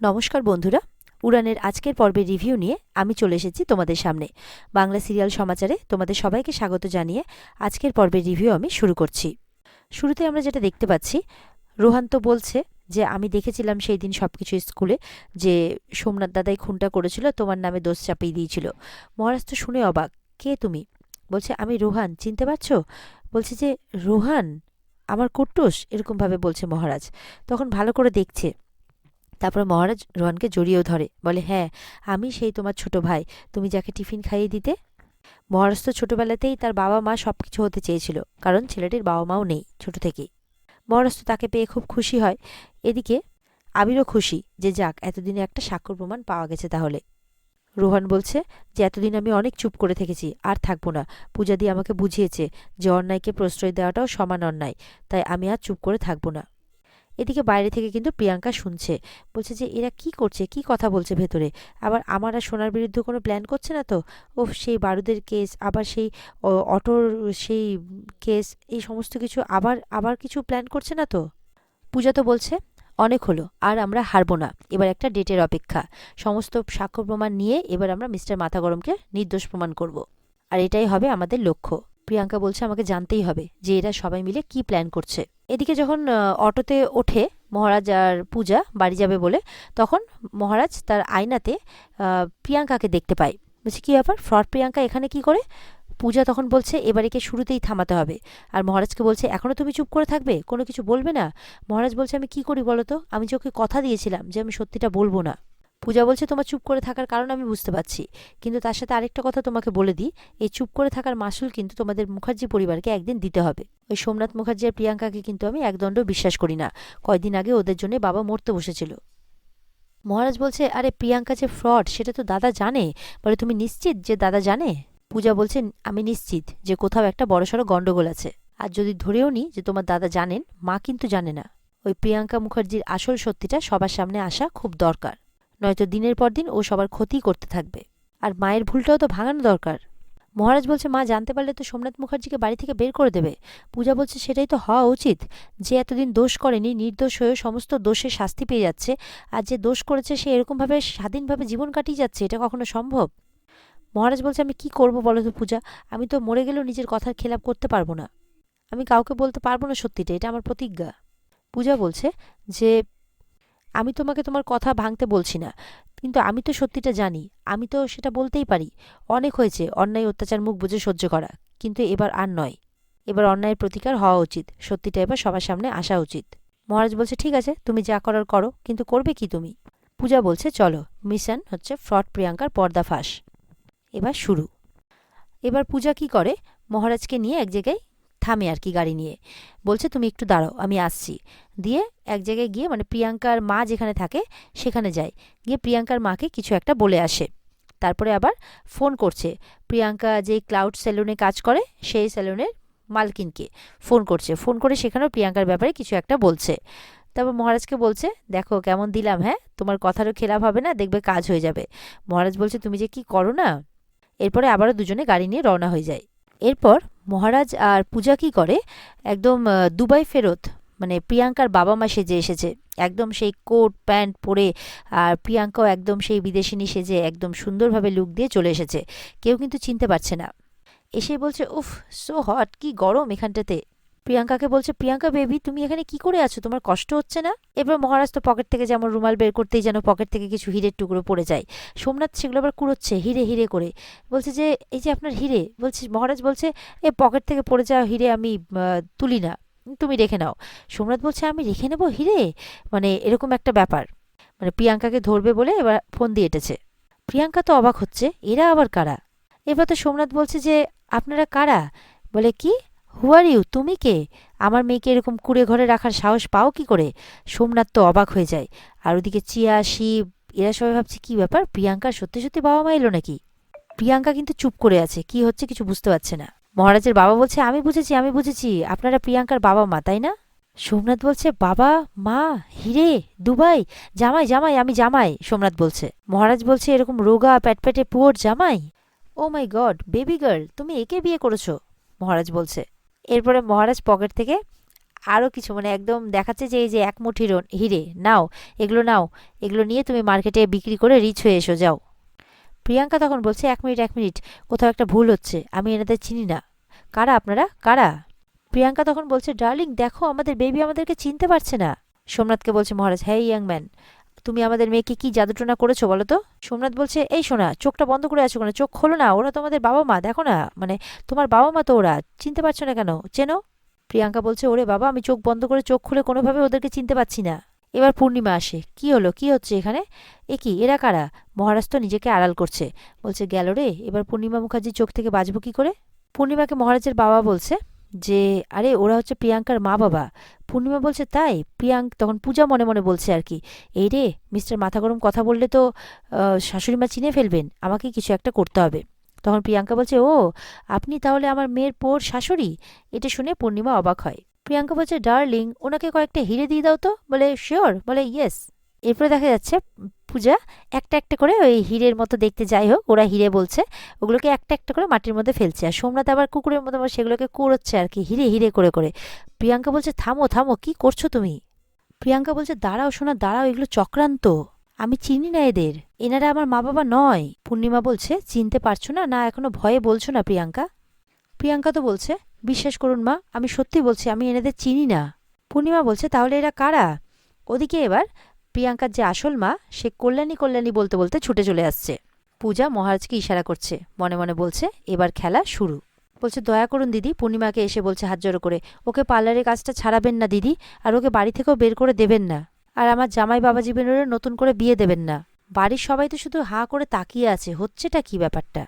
নমস্কার বন্ধুরা। উড়ানের আজকের পর্বের রিভিউ নিয়ে আমি চলে এসেছি তোমাদের সামনে। বাংলা সিরিয়াল সমাচারে তোমাদের সবাইকে স্বাগত জানিয়ে আজকের পর্বের রিভিউ আমি শুরু করছি। শুরুতে আমরা যেটা দেখতে পাচ্ছি, রোহান তো বলছে যে, আমি দেখেছিলাম সেই দিন সব কিছু স্কুলে যে সোমনাথ দাদাই খুনটা করেছিল, তোমার নামে দোষ চাপিয়ে দিয়েছিল। মহারাজ তো শুনে অবাক, কে তুমি? বলছে, আমি রোহান, চিনতে পারছ? বলছে যে, রোহান, আমার কুট্টুস, এরকমভাবে বলছে মহারাজ। তখন ভালো করে দেখছে। তারপর মহারাজ রোহানকে জড়িয়েও ধরে, বলে হ্যাঁ আমি সেই তোমার ছোট ভাই, তুমি যাকে টিফিন খাইয়ে দিতে? মহারাজ তো ছোটবেলাতেই তার বাবা মা সব কিছু হতে চেয়েছিল, কারণ ছেলেটির বাবা মাও নেই ছোট থেকেই। মহারাজ তো তাকে পেয়ে খুব খুশি হয়। এদিকে আবিরও খুশি যে, যাক, এতদিনে একটা স্বাক্ষর প্রমাণ পাওয়া গেছে তাহলে। রোহান বলছে, যে, এতদিন আমি অনেক চুপ করে থেকেছি, আর থাকব না। পূজা দিয়ে আমাকে বুঝিয়েছে যে, অন্যায়কে প্রশ্রয় দেওয়াটাও সমান অন্যায়, তাই আমি আর চুপ করে থাকব না। এদিকে বাইরে থেকে কিন্তু প্রিয়াঙ্কা শুনছে। বলছে যে, এরা কি করছে? কি কথা বলছে ভেতরে? আবার আমার আর সোনার বিরুদ্ধে কোনো প্ল্যান করছে না তো? ও সেই বারুদের কেস আবার সেই অটোর সেই কেস এই সমস্ত কিছু আবার আবার কিছু প্ল্যান করছে না তো? পূজা তো বলছে, অনেক হলো, আর আমরা হারবো না। এবার একটা ডেটের অপেক্ষা। সমস্ত সাক্ষ্য প্রমাণ নিয়ে এবার আমরা মিস্টার মাথা গরমকে নির্দোষ প্রমাণ করব। আর এটাই হবে আমাদের লক্ষ্য। প্রিয়াঙ্কা বলছে, আমাকে জানতেই হবে যে এরা সবাই মিলে কি প্ল্যান করছে। এদিকে যখন অটোতে ওঠে মহারাজ আর পূজা, বাড়ি যাবে বলে, তখন মহারাজ তার আয়নাতে প্রিয়াঙ্কাকে দেখতে পায়। বলছে, কী ব্যাপার? ফ্রড প্রিয়াঙ্কা এখানে কি করে? পূজা তখন বলছে এবারেকে শুরুতেই থামাতে হবে। আর মহারাজকে বলছে এখনও তুমি চুপ করে থাকবে? কোনো কিছু বলবে না? মহারাজ বলছে, আমি কি করি বলো তো? আমি যে ওকে কথা দিয়েছিলাম যে আমি সত্যিটা বলব না। পূজা বলছে, তোমার চুপ করে থাকার কারণ আমি বুঝতে পারছি। কিন্তু তার সাথে আরেকটা কথা তোমাকে বলে দিই, এই চুপ করে থাকার মাসুল কিন্তু তোমাদের মুখার্জি পরিবারকে একদিন দিতে হবে। ওই সোমনাথ মুখার্জি আর প্রিয়াঙ্কাকে কিন্তু আমি একদণ্ড বিশ্বাস করি না। কয়দিন আগে ওদের জন্য বাবা মরতে বসেছিল। মহারাজ বলছে, আরে, প্রিয়াঙ্কা যে ফ্রড, সেটা তো দাদা জানে। বলে, তুমি নিশ্চিত যে দাদা জানে? পূজা বলছে, আমি নিশ্চিত যে কোথাও একটা বড়সড় গন্ডগোল আছে। আর যদি ধরেও নি যে তোমার দাদা জানেন, মা কিন্তু জানে না। ওই প্রিয়াঙ্কা মুখার্জির আসল সত্যিটা সবার সামনে আসা খুব দরকার। নয়তো দিনের পর দিন ও সবার ক্ষতি করতে থাকবে। আর মায়ের ভুলটাও তো ভাঙানো দরকার। মহারাজ বলছে, মা, জানতে পারলে তো সোমনাথ মুখার্জিকে বাড়ি থেকে বের করে দেবে। পূজা বলছে, সেটাই তো হওয়া উচিত। যে এতদিন দোষ করেনি, নির্দোষ হয়েও সমস্ত দোষের শাস্তি পেয়ে যাচ্ছে। আর যে দোষ করেছে, সে এরকমভাবে স্বাধীনভাবে জীবন কাটিয়ে যাচ্ছে। এটা কখনো সম্ভব? মহারাজ বলছে, আমি কি করব বলো তো পূজা? আমি তো মরে গেলেও নিজের কথার খেলাপ করতে পারব না। আমি কাউকে বলতে পারব না সত্যিটা, এটা আমার প্রতিজ্ঞা। পূজা বলছে যে আমি তোমাকে তোমার কথা ভাঙতে বলছি না, কিন্তু আমি তো সত্যিটা জানি, আমি তো সেটা বলতেই পারি। অনেক হয়েছে, অন্যায় অত্যাচার মুখ বুঝে সহ্য করা, কিন্তু এবার আর নয়। এবার অন্যায়ের প্রতিকার হওয়া উচিত, সত্যিটা এবার সবার সামনে আসা উচিত। মহারাজ বলছে, ঠিক আছে, তুমি যা করার করো, কিন্তু করবে কি তুমি? পূজা বলছে, চলো, মিশন হচ্ছে ফ্রড প্রিয়াঙ্কার পর্দাফাঁস এবার শুরু। এবার পূজা কি করে? মহারাজকে নিয়ে এক জায়গায় থামে আর কি গাড়ি নিয়ে। বলছে, তুমি একটু দাঁড়াও, আমি আসছি। দিয়ে এক জায়গায় গিয়ে মানে প্রিয়াঙ্কার মা যেখানে থাকে সেখানে যায়। গিয়ে প্রিয়াঙ্কার মাকে কিছু একটা বলে আসে। তারপরে আবার ফোন করছে। প্রিয়াঙ্কা যে ক্লাউড সেলুনে কাজ করে, সেই সেলুনের মালকিনকে ফোন করছে। ফোন করে সেখানেও প্রিয়াঙ্কার ব্যাপারে কিছু একটা বলছে। তারপর মহারাজকে বলছে, দেখো, কেমন দিলাম হ্যাঁ? তোমার কথারও খেলাপ হবে না, দেখবে কাজ হয়ে যাবে। মহারাজ বলছে, তুমি যে কি করো না? এরপরে আবারও দুজনে গাড়ি নিয়ে রওনা হয়ে যায়। এরপর মহারাজ আর পূজা কী করে? একদম দুবাই ফেরত মানে প্রিয়াঙ্কার বাবা মা সেজে এসেছে। একদম সেই কোট, প্যান্ট পরে, আর প্রিয়াঙ্কাও একদম সেই বিদেশিনী সেজে একদম সুন্দরভাবে লুক দিয়ে চলে এসেছে। কেউ কিন্তু চিনতে পারছে না। এসে বলছে, উফ সো হট কি গরম এখানটাতে। প্রিয়াঙ্কাকে বলছে, প্রিয়াঙ্কা বেবি, তুমি এখানে কি করে আছো? তোমার কষ্ট হচ্ছে না? এবার মহারাজ তো পকেট থেকে যেমন রুমাল বের করতেই যেন পকেট থেকে কিছু হিরের টুকরো পড়ে যায়। সোমনাথ সেগুলো আবার কুড়োচ্ছে, হিরে হিরে করে। বলছে যে, এই যে আপনার হিরে? বলছে, মহারাজ বলছে, এ পকেট থেকে পড়ে যাওয়া হিরে আমি তুলি না, তুমি রেখে নাও। সোমনাথ বলছে, আমি রেখে নেব হিরে? মানে এরকম একটা ব্যাপার। মানে প্রিয়াঙ্কাকে ধরবে বলে এবার ফোন দিয়ে এটেছে। প্রিয়াঙ্কা তো অবাক হচ্ছে, এরা আবার কারা? এবার তো সোমনাথ বলছে যে, আপনারা কারা? বলে, কি? হু আর ইউ তুমি কে? আমার মেয়েকে এরকম কুড়ে ঘরে রাখার সাহস পাও কি করে? সোমনাথ তো অবাক হয়ে যায়। আর ওদিকে চিয়া, শিব, এরা সবাই ভাবছে, কি ব্যাপার? প্রিয়াঙ্কার সত্যি সত্যি বাবা মা এলো নাকি? প্রিয়াঙ্কা কিন্তু চুপ করে আছে। কি হচ্ছে কিছু বুঝতে পারছে না। মহারাজের বাবা বলছে, আমি বুঝেছি আমি বুঝেছি। আপনারা প্রিয়াঙ্কার বাবা মা, তাই না? সোমনাথ বলছে, বাবা মা, হিরে, দুবাই, জামাই জামাই, আমি জামাই, সোমনাথ বলছে। মহারাজ বলছে, এরকম রোগা, প্যাটপ্যাটে পুয়োর জামাই? Oh my god baby girl তুমি একে বিয়ে করেছ? মহারাজ বলছে। এরপরে মহারাজ পকেট থেকে আরও কিছু মানে একদম দেখাচ্ছে যে এই যে এক মুঠি হিরে, নাও, এগুলো নাও, এগুলো নিয়ে তুমি মার্কেটে বিক্রি করে রিচ হয়ে এসো, যাও। প্রিয়াঙ্কা তখন বলছে, এক মিনিট এক মিনিট, কোথাও একটা ভুল হচ্ছে, আমি এনাদের চিনি না। কারা আপনারা? কারা? প্রিয়াঙ্কা তখন বলছে ডার্লিং দেখো, আমাদের বেবি আমাদেরকে চিনতে পারছে না। সোমনাথকে বলছে মহারাজ হ্যাঁ ইয়াং ম্যান তুমি আমাদের মেয়েকে কি জাদুটোনা করেছ বলো তো? সোমনাথ বলছে, এই শোনা চোখটা বন্ধ করে আছো কেন? চোখ খোলো না, ওরা তোমাদের বাবা মা দেখো না মানে তোমার বাবা মা তো ওরা, চিনতে পারছ না কেন? চেনো? প্রিয়াঙ্কা বলছে, ওরে বাবা, আমি চোখ বন্ধ করে চোখ খুলে কোনোভাবে ওদেরকে চিনতে পারছি না। এবার পূর্ণিমা আসে, কি হলো, কি হচ্ছে এখানে? এ কি, এরা কারা? মহারাজ তো নিজেকে আড়াল করছে। বলছে, গেল রে, এবার পূর্ণিমা মুখার্জির চোখ থেকে বাঁচবো কি করে? পূর্ণিমাকে মহারাজের বাবা বলছে যে, আরে, ওরা হচ্ছে প্রিয়াঙ্কার মা বাবা পূর্ণিমা বলছে, তাই? প্রিয়াঙ্ক তখন পূজা মনে মনে বলছে আর কি, এই রে, মিস্টার মাথা গরম কথা বললে তো শাশুড়ি মা চিনে ফেলবেন, আমাকে কিছু একটা করতে হবে। তখন প্রিয়াঙ্কা বলছে, ও, আপনি তাহলে আমার মেয়ের পোর শাশুড়ি? এটা শুনে পূর্ণিমা অবাক হয়। প্রিয়াঙ্কা বলছে, ডার্লিং, ওনাকে কয়েকটা হিরে দিয়ে দাও তো। বলে, শিওর? বলে, ইয়েস। এরপরে দেখা যাচ্ছে পূজা, একটা একটা করে ওই হীরের মতো দেখতে যাই হোক, ওরা হিরে বলছে, ওগুলোকে একটা একটা করে মাটির মধ্যে ফেলছে। আর সোমনাথ আবার কুকুরের মতো আবার সেগুলোকে কুড়োচ্ছে আর কি, হিরে হিরে করে করে। প্রিয়াঙ্কা বলছে, থামো থামো, কি করছ তুমি? প্রিয়াঙ্কা বলছে, দাঁড়াও শোনা দাঁড়াও, এগুলো চক্রান্ত। আমি চিনি না এদের। এনারা আমার মা বাবা নয়। পূর্ণিমা বলছে, চিনতে পারছ না? না, এখনও ভয়ে বলছো না প্রিয়াঙ্কা? প্রিয়াঙ্কা তো বলছে, বিশ্বাস করুন মা, আমি সত্যি বলছি, আমি এনাদের চিনি না। পূর্ণিমা বলছে, তাহলে এরা কারা? ওদিকে এবার প্রিয়াঙ্কার যে আসল মা, সে কল্যাণী কল্যাণী বলতে বলতে ছুটে চলে আসছে। পূজা মহারাজকে ইশারা করছে। মনে মনে বলছে, এবার খেলা শুরু। বলছে, দয়া করুন দিদি, পূর্ণিমাকে এসে, বলছে হাত জড়ো করে। ওকে পার্লারের কাজটা ছাড়াবেন না দিদি, আর ওকে বাড়ি থেকেও বের করে দেবেন না। আর আমার জামাই বাবা জীবনের নতুন করে বিয়ে দেবেন না। বাড়ির সবাই তো শুধু হাঁ করে তাকিয়ে আছে, হচ্ছেটা কি ব্যাপারটা?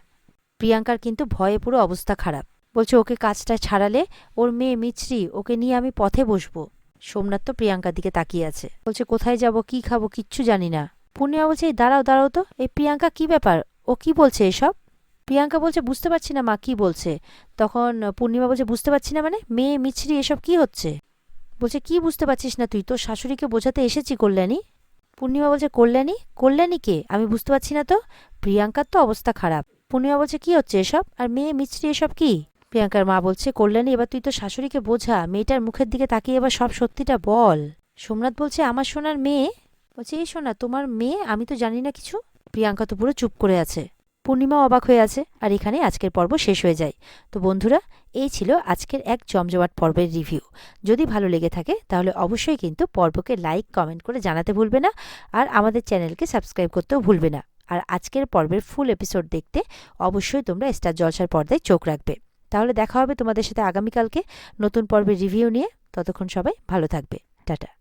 প্রিয়াঙ্কার কিন্তু ভয়ে পুরো অবস্থা খারাপ। বলছে, ওকে কাজটা ছাড়ালে ওর মেয়ে মিছরি, ওকে নিয়ে আমি পথে বসবো। সোমনাথ তো প্রিয়াঙ্কার দিকে তাকিয়ে আছে। বলছে, কোথায় যাব, কি খাব, কিচ্ছু জানি না। পূর্ণিমা বলছে, এই দাঁড়াও দাঁড়াও তো, এই প্রিয়াঙ্কা কি ব্যাপার? ও কি বলছে এসব? প্রিয়াঙ্কা বলছে, বুঝতে পারছি না মা, কি বলছে? তখন পূর্ণিমা বলছে, বুঝতে পারছি না মানে মেয়ে মিছরি, এসব কি হচ্ছে? বলছে, কি বুঝতে পারছিস না তুই? তোর শাশুড়িকে বোঝাতে এসেছি কল্যাণী। পূর্ণিমা বলছে, কল্যাণী? কল্যাণী কে? আমি বুঝতে পারছি না তো? প্রিয়াঙ্কার তো অবস্থা খারাপ। পূর্ণিমা বলছে, কি হচ্ছে এসব? আর মেয়ে মিছরি, এসব কি? প্রিয়াঙ্কার মা বলছে, কল্যাণী, এবার তুই তো শাশুড়িকে বোঝা, মেয়েটার মুখের দিকে তাকিয়ে এবার সব সত্যিটা বল। সোমনাথ বলছে, আমার সোনার মেয়ে? বলছে, এই সোনা, তোমার মেয়ে? আমি তো জানি না কিছু। প্রিয়াঙ্কা তো পুরো চুপ করে আছে। পূর্ণিমা অবাক হয়ে আছে, আর এখানে আজকের পর্ব শেষ হয়ে যায়। তো বন্ধুরা, এই ছিল আজকের এক জমজমাট পর্বের রিভিউ। যদি ভালো লেগে থাকে, তাহলে অবশ্যই কিন্তু পর্বকে লাইক, কমেন্ট করে জানাতে ভুলবে না, আর আমাদের চ্যানেলকে সাবস্ক্রাইব করতেও ভুলবে না। আর আজকের পর্বের ফুল এপিসোড দেখতে অবশ্যই তোমরা স্টার জলসার পর্দায় চোখ রাখবে। তাহলে দেখা হবে তোমাদের সাথে আগামীকালকে নতুন পর্বের রিভিউ নিয়ে। ততক্ষণ সবাই ভালো থাকবে। টাটা।